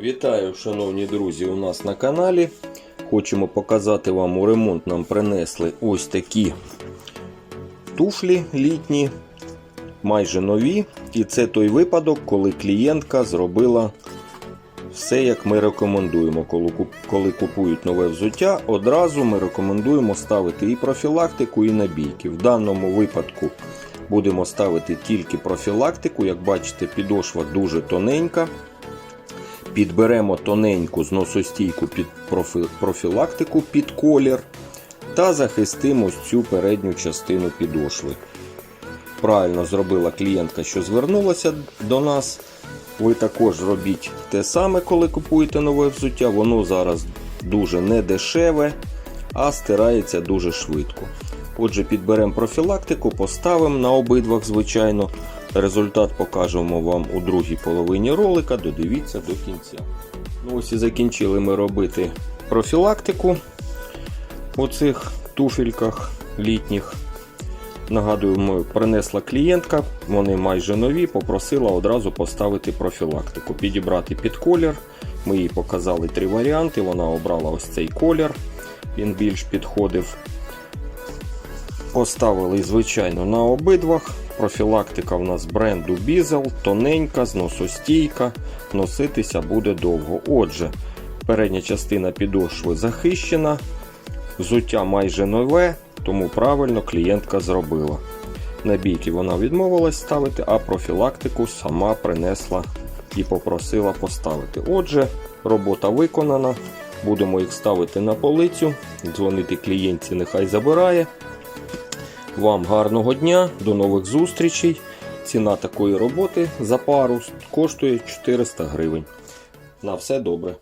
Вітаю, шановні друзі, у нас на каналі. Хочемо показати вам у ремонт нам принесли ось такі туфлі літні, майже нові. І це той випадок, коли клієнтка зробила все, як ми рекомендуємо. Коли, купують нове взуття, одразу ми рекомендуємо ставити і профілактику, і набійки. В даному випадку будемо ставити тільки профілактику. Як бачите, підошва дуже тоненька. Підберемо тоненьку зносостійку під профілактику під колір та захистимо цю передню частину підошви. Правильно зробила клієнтка, що звернулася до нас. Ви також робіть те саме, коли купуєте нове взуття. Воно зараз дуже недешеве, а стирається дуже швидко. Отже, підберемо профілактику, поставимо на обидвах, звичайно. Результат покажемо вам у другій половині ролика. Додивіться до кінця. Ну ось і закінчили ми робити профілактику у цих туфельках літніх. Нагадую, ми принесла клієнтка, вони майже нові, попросила одразу поставити профілактику, підібрати під колір. Ми їй показали три варіанти. Вона обрала ось цей колір, він більш підходив. Поставили, звичайно, на обидвах. Профілактика в нас бренду Bizel, тоненька, зносостійка, носитися буде довго. Отже, передня частина підошви захищена, взуття майже нове, тому правильно клієнтка зробила. Набійки вона відмовилась ставити, а профілактику сама принесла і попросила поставити. Отже, робота виконана. Будемо їх ставити на полицю, дзвонити клієнтці, нехай забирає. Вам гарного дня, до нових зустрічей. Ціна такої роботи за пару коштує 400 гривень. На все добре.